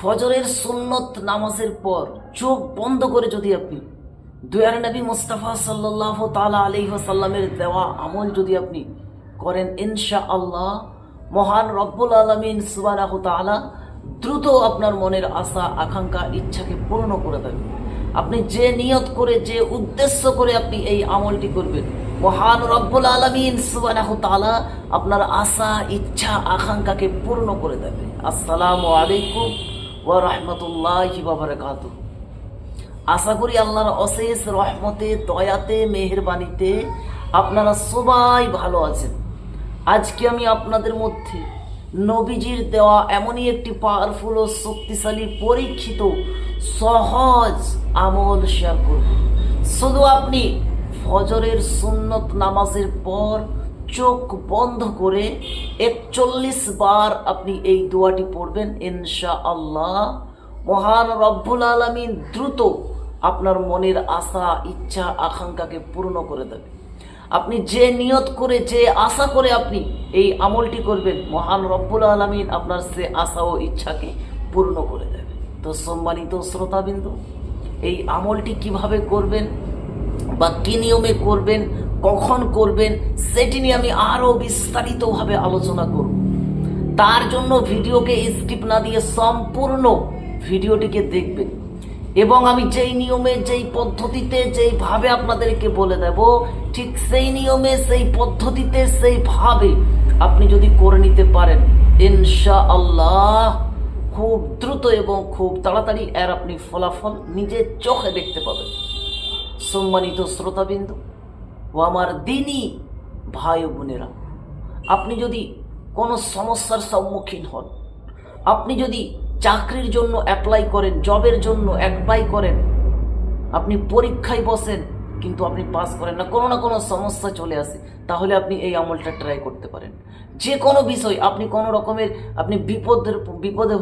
ফজরের সুন্নত নামাজের পর চোখ বন্ধ করে যদি আপনি দুয়ার নবী মুস্তাফা সাল্লাহ তালা আলি সাল্লামের দেওয়া আমল যদি আপনি করেন ইনশা আল্লাহ মহান রব্বুল আলমিন সুবাহ তালা দ্রুত আপনার মনের আশা, আকাঙ্ক্ষা, ইচ্ছাকে পূর্ণ করে দেবেন। আপনি যে নিয়ত করে, যে উদ্দেশ্য করে আপনি এই আমলটি করবেন, মহান রব্বুল আলমিন সুবাহ তালা আপনার আশা, ইচ্ছা, আকাঙ্ক্ষাকে পূর্ণ করে দেবে। আসসালামু আলাইকুম ওয়া রাহমাতুল্লাহি ওয়া বারাকাতুহু। আশা করি আল্লাহর অশেষ রহমতে, দয়াতে, মেহেরবানিতে আপনারা সবাই ভালো আছেন। আজকে আমি আপনাদের মধ্যে নবীজির দেওয়া এমনই একটি পাওয়ারফুল ও শক্তিশালী, পরীক্ষিত, সহজ আমল শেয়ার করব। শুধু আপনি ফজরের সুন্নত নামাজের পর চোখ বন্ধ করে একচল্লিশ বার আপনি এই দোয়াটি পড়বেন। ইনশা আল্লাহ মহান রব্বুল আলমিন দ্রুত আপনার মনের আশা, ইচ্ছা, আকাঙ্ক্ষাকে পূর্ণ করে দেবে। আপনি যে নিয়ত করে, যে আশা করে আপনি এই আমলটি করবেন, মহান রব্বুল আলমিন আপনার সে আশা ও ইচ্ছাকে পূর্ণ করে দেবে। তো সম্মানিত শ্রোতাবিন্দু, এই আমলটি কীভাবে করবেন বা কি নিয়মে করবেন কখন করবেন, সেটি নিয়ে আমি আরও বিস্তারিতভাবে আলোচনা করব। তার জন্য ভিডিওকে স্কিপ না দিয়ে সম্পূর্ণ ভিডিওটিকে দেখবেন। এবং আমি যেই নিয়মে, যেই পদ্ধতিতে, যেইভাবে আপনাদেরকে বলে দেব, ঠিক সেই নিয়মে, সেই পদ্ধতিতে, সেইভাবে আপনি যদি করে নিতে পারেন ইনশা আল্লাহ খুব দ্রুত এবং খুব তাড়াতাড়ি এর আপনি ফলাফল নিজের চোখে দেখতে পাবেন। সম্মানিত শ্রোতাবিন্দু ও আমার দিনই ভাই ও বোনেরা, আপনি যদি কোনো সমস্যার সম্মুখীন হন, আপনি যদি চাকরির জন্য অ্যাপ্লাই করেন জবের জন্য অ্যাপ্লাই করেন, আপনি পরীক্ষায় বসেন, কিন্তু আপনি পাস করেন না, কোনো না কোনো সমস্যা চলে আসে, তাহলে আপনি এই আমলটা ট্রাই করতে পারেন। যে কোনো বিষয়, আপনি কোনো রকমের, আপনি বিপদের, বিপদে,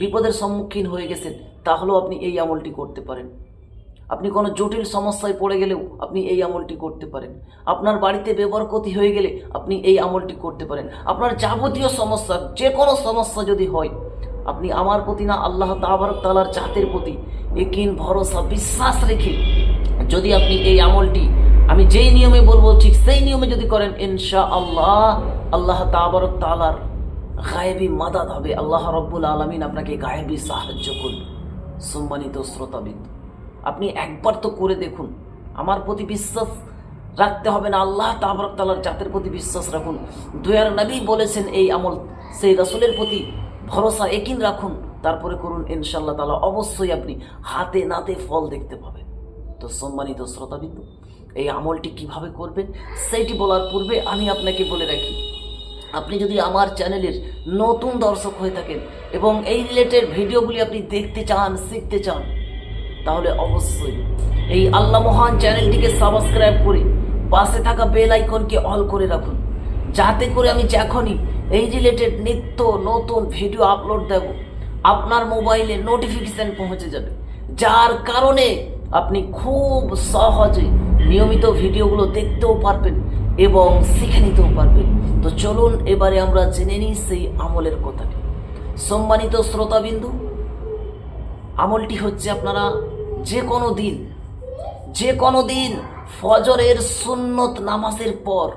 বিপদের সম্মুখীন হয়ে গেছেন, তাহলেও আপনি এই আমলটি করতে পারেন। আপনি কোনো জটিল সমস্যায় পড়ে গেলেও আপনি এই আমলটি করতে পারেন। আপনার বাড়িতে বেবরকতি হয়ে গেলে আপনি এই আমলটি করতে পারেন। আপনার যাবতীয় সমস্যা যে কোনো সমস্যা যদি হয়, আপনি আমার প্রতি না, আল্লাহ তাবারক তালার চাঁতের প্রতি একিন ভরসা, বিশ্বাস রেখে যদি আপনি এই আমলটি, আমি যেই নিয়মে বলব, ঠিক সেই নিয়মে যদি করেন ইনশা আল্লাহ আল্লাহ তাবারক তালার গায়েবী মাদাত হবে। আল্লাহ রব্বুল আলমিন আপনাকে গায়েবী সাহায্য করবে। সম্মানিত শ্রোতাবিন্দু আপনি একবার তো করে দেখুন। আমার প্রতি বিশ্বাস রাখতে হবে না। আল্লাহ তাবরক তালার জাতের প্রতি বিশ্বাস রাখুন। দুয়ার নবী বলেছেন এই আমল, সেই রসুলের প্রতি ভরসা একিন রাখুন। তারপরে করুন ইনশাল্লাহ তালা অবশ্যই আপনি হাতে নাতে ফল দেখতে পাবেন। তো সম্মানিত শ্রোতাবিন্দু, এই আমলটি কীভাবে করবেন সেইটি বলার পূর্বে আমি আপনাকে বলে রাখি, আপনি যদি আমার চ্যানেলের নতুন দর্শক হয়ে থাকেন এবং এই রিলেটেড ভিডিওগুলি আপনি দেখতে চান, শিখতে চান তাহলে অবশ্যই এই আল্লাহ মহান চ্যানেলটিকে সাবস্ক্রাইব করে পাশে থাকা বেল আইকনকে অল করে রাখুন। যাতে করে আমি যখনই এই রিলেটেড নিত্য নতুন ভিডিও আপলোড দেব, আপনার মোবাইলে নোটিফিকেশান পৌঁছে যাবে। যার কারণে আপনি খুব সহজে নিয়মিত ভিডিওগুলো দেখতেও পারবেন এবং শিখে নিতেও পারবেন। তো চলুন এবারে আমরা জেনে নিই সেই আমলের কথাটি। সম্মানিত শ্রোতাবিন্দু, আমলটি হচ্ছে আপনারা যে কোনো দিন, যে কোনো দিন ফজরের সুন্নত নামাজের পর,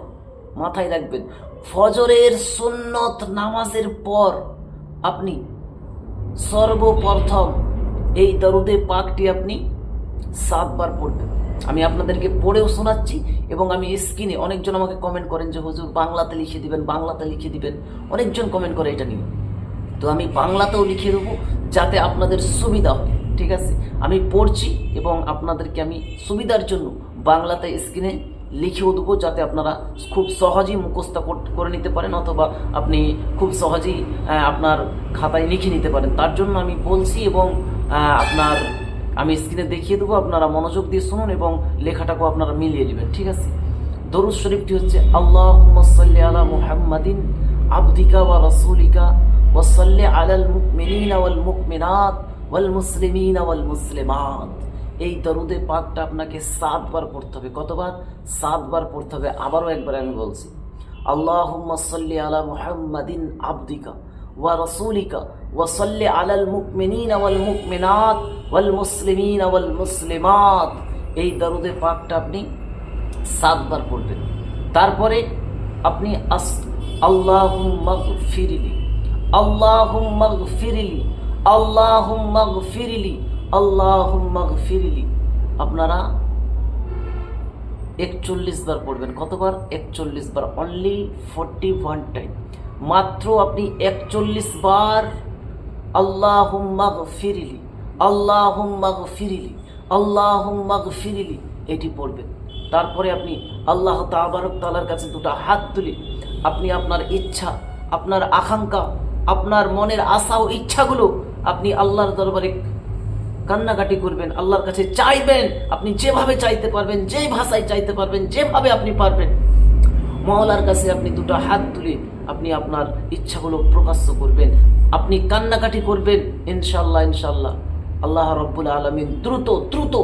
মাথায় রাখবেন, ফজরের সুন্নত নামাজের পর আপনি সর্বপ্রথম এই দরুদে পাকটি আপনি সাতবার পড়বেন। আমি আপনাদেরকে পড়েও শোনাচ্ছি এবং আমি স্ক্রিনে অনেকজন আমাকে কমেন্ট করেন যে, হুজুর, বাংলাতে লিখে দিবেন, বাংলাতে লিখে দিবেন। অনেকজন কমেন্ট করে এটা নিয়ে। তো আমি বাংলাতেও লিখে দেবো যাতে আপনাদের সুবিধা হয়। ঠিক আছে? আমি পড়ছি এবং আপনাদেরকে আমি সুবিধার জন্য বাংলাতে স্ক্রিনে লিখেও দেবো যাতে আপনারা খুব সহজেই মুখস্থ করে নিতে পারেন অথবা আপনি খুব সহজেই আপনার খাতায় লিখে নিতে পারেন। তার জন্য আমি বলছি এবং আপনার, আমি স্ক্রিনে দেখিয়ে দেবো, আপনারা মনোযোগ দিয়ে শুনুন এবং লেখাটাকেও আপনারা মিলিয়ে নেবেন, ঠিক আছে? দরুদ শরীফটি হচ্ছে আল্লাহ সাল্লি আলা মুহাম্মাদিন আবদিকা ওয়া রাসূলিকা ওয়া সাল্লি আলাল মুমিনিনা ওয়াল মুমিনাত। ওয়াল মুসলিমিনা ওয়াল মুসলিমাত। এই দরুদে পাকটা আপনাকে সাতবার পড়তে হবে। কতবার? সাতবার পড়তে হবে। আবারও একবার আমি বলছি। আল্লাহুম্মা সাল্লি আলা মুহাম্মাদিন আবদিকা ওয়া রাসূলিকা ওয়াসাল্লি আলাল মুকমিনিন ওয়াল মুকমিনাত ওয়াল মুসলিমিন ওয়াল মুসলিমাত। এই দরুদে পাকটা আপনি সাতবার পড়বেন। তারপরে আপনি আস আল্লাহুম্মা ফিরিলি আল্লাহুম্মা ফিরিলি আল্লাহুম্মা ফিরিলি আল্লাহুম্মা ফিরিলি আপনারা একচল্লিশ বার পড়বেন। কতবার? একচল্লিশ বার। অনলি ফোরটি ওয়ান টাইম মাত্র আপনি একচল্লিশ বার আল্লাহ ফিরিলি আল্লাহ ফিরিলি আল্লাহ ফিরিলি এটি পড়বেন। তারপরে আপনি আল্লাহ তাবারক তালার কাছে দুটো হাত তুলে আপনি আপনার ইচ্ছা, আপনার আকাঙ্ক্ষা, আপনার মনের আশা ও ইচ্ছাগুলো আপনি আল্লাহর দরবারে কান্নাকাটি করবেন, আল্লাহর কাছে চাইবেন, আপনি যেভাবে চাইতে পারবেন, যেই ভাষায় চাইতে পারবেন, যেভাবে আপনি পারবেন মহলার কাছে আপনি দুটো হাত তুলে আপনি আপনার ইচ্ছাগুলো প্রকাশ্য করবেন, আপনি কান্নাকাটি করবেন ইনশাল্লাহ ইনশাল্লাহ আল্লাহ রব্বুল আলমিন দ্রুত দ্রুত,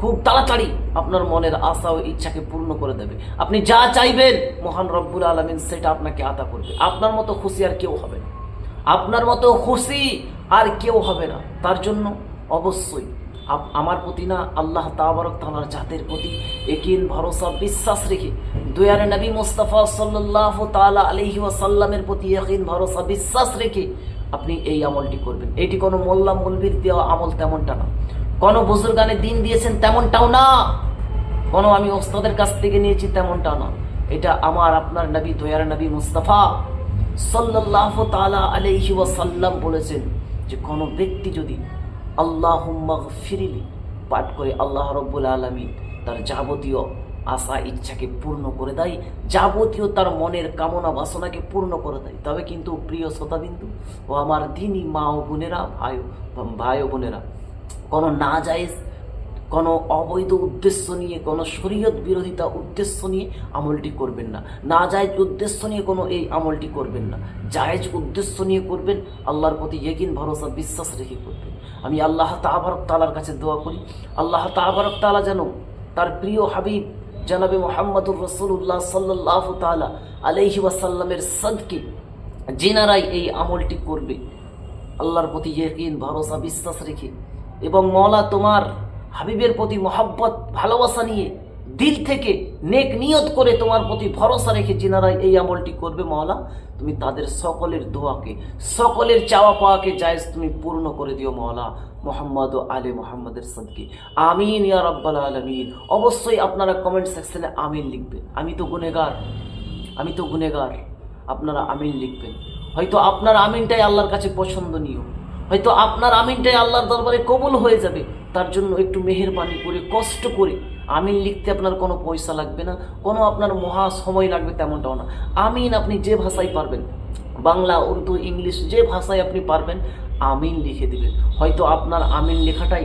খুব তাড়াতাড়ি আপনার মনের আশা ও ইচ্ছাকে পূর্ণ করে দেবে। আপনি যা চাইবেন, মহান রব্বুল আলমিন সেটা আপনাকে আদা করবে। আপনার মতো খুশি আর কেউ হবে আপনার মতো খুশি আর কেউ হবে না। তার জন্য অবশ্যই আমার প্রতি না আল্লাহ তাবারক তালার জাতের প্রতি একিন ভরসা, বিশ্বাস রেখে দয়ারে নবী মোস্তফা সাল্লাহ তালা আলহি ওয়াসাল্লামের প্রতি একিন ভরসা, বিশ্বাস রেখে আপনি এই আমলটি করবেন। এটি কোনো মোল্লা মলবির দেওয়া আমল তেমনটা না। কোনো বুজুর্গানে দিন দিয়েছেন তেমনটাও না। কোনো আমি ওস্তাদের কাছ থেকে নিয়েছি তেমনটা না। এটা আমার, আপনার নবী, দয়ার নবী মুস্তাফা সাল্লাহ তালা আলাইহি ওয়াসাল্লাম বলেছেন যে কোনো ব্যক্তি যদি আল্লাহ ফিরিলি পাঠ করে আল্লাহ রব্বুল আলমী তার যাবতীয় আশা, ইচ্ছাকে পূর্ণ করে দেয়, যাবতীয় তার মনের কামনা, বাসনাকে পূর্ণ করে দেয়, তবে কিন্তু প্রিয় শ্রোতাবিন্দু ও আমার দিনী মা ও বোনেরা, ভাই ভাই ও বোনেরা, কোনো না জায়েজ কোনো অবৈধ উদ্দেশ্য নিয়ে, কোনো শরীয়ত বিরোধিতা উদ্দেশ্য নিয়ে আমলটি করবেন না। না জায়েজ উদ্দেশ্য নিয়ে কোনো এই আমলটি করবেন না। জায়েজ উদ্দেশ্য নিয়ে করবেন, আল্লাহর প্রতি ইয়েকিন ভরসা, বিশ্বাস রেখে করবেন। আমি আল্লাহ তাবারক তালার কাছে দোয়া করি, আল্লাহ তাবারক তালা যেন তার প্রিয় হাবিব জানাবে মোহাম্মদুর রসুল্লাহ সাল্লাহ তালা আলহি ওয়াসাল্লামের সদকে জেনারাই এই আমলটি করবে, আল্লাহর প্রতি ইয়কিন ভরসা, বিশ্বাস রেখে। এবং মলা তোমার হাবিবের প্রতি মহাব্বত, ভালোবাসা নিয়ে দিল থেকে নেক নিয়ত করে তোমার প্রতি ভরসা রেখে যিনারা এই আমলটি করবে মওলা, তুমি তাদের সকলের দোয়াকে, সকলের চাওয়া পাওয়াকে জায়েজ তুমি পূর্ণ করে দিও মওলা, মোহাম্মদ ও আলে মোহাম্মদের সদকে। আমিন ইয়া রব্বাল আলমিন। অবশ্যই আপনারা কমেন্ট সেকশনে আমিন লিখবেন। আমি তো গুনেগার আমি তো গুনেগার আপনারা আমিন লিখবেন। হয়তো আপনার আমিনটাই আল্লাহর কাছে পছন্দনীয়। হয়তো আপনার আমিনটাই আল্লাহর দরবারে কবুল হয়ে যাবে। তার জন্য একটু মেহেরবানি করে, কষ্ট করে আমিন লিখতে আপনার কোনো পয়সা লাগবে না, কোনো আপনার মহা সময় লাগবে তেমনটাও না। আমিন আপনি যে ভাষায় পারবেন, বাংলা, উর্দু, ইংলিশ যে ভাষায় আপনি পারবেন, আমিন লিখে দিবেন। হয়তো আপনার আমিন লেখাটাই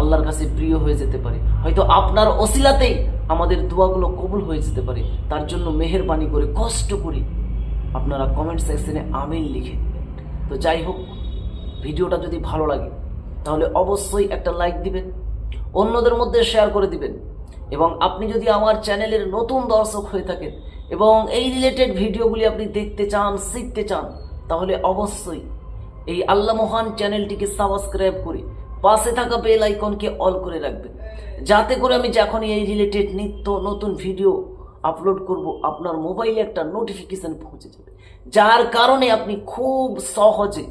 আল্লাহর কাছে প্রিয় হয়ে যেতে পারে। হয়তো আপনার অসিলাতেই আমাদের দোয়াগুলো কবুল হয়ে যেতে পারে। তার জন্য মেহেরবানি করে, কষ্ট করে আপনারা কমেন্ট সেকশনে আমিন লিখে দিবেন। তো যাই হোক ভিডিওটা যদি ভালো লাগে, তাহলে অবশ্যই একটা লাইক দিবেন, অন্যদের মধ্যে শেয়ার করে দিবেন, এবং আপনি যদি আমার চ্যানেলের নতুন দর্শক হয়ে থাকেন এবং এই রিলেটেড ভিডিওগুলি আপনি দেখতে চান, শিখতে চান, তাহলে অবশ্যই এই আল্লাহ মহান চ্যানেলটিকে সাবস্ক্রাইব করে পাশে থাকা বেল আইকনকে অল করে রাখবেন। যাতে করে আমি যখনই এই রিলেটেড নিত্য নতুন ভিডিও আপলোড করব, আপনার মোবাইলে একটা নোটিফিকেশন পৌঁছে যাবে। যার কারণে আপনি খুব সহজে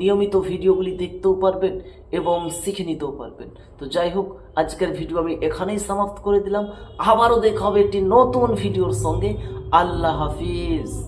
নিয়মিত ভিডিওগুলি দেখতেও পারবেন এবং শিখে নিতেও পারবেন। তো যাই হোক, আজকের ভিডিও আমি এখানেই সমাপ্ত করে দিলাম। আবারও দেখা হবে একটি নতুন ভিডিওর সঙ্গে। আল্লাহ হাফিজ।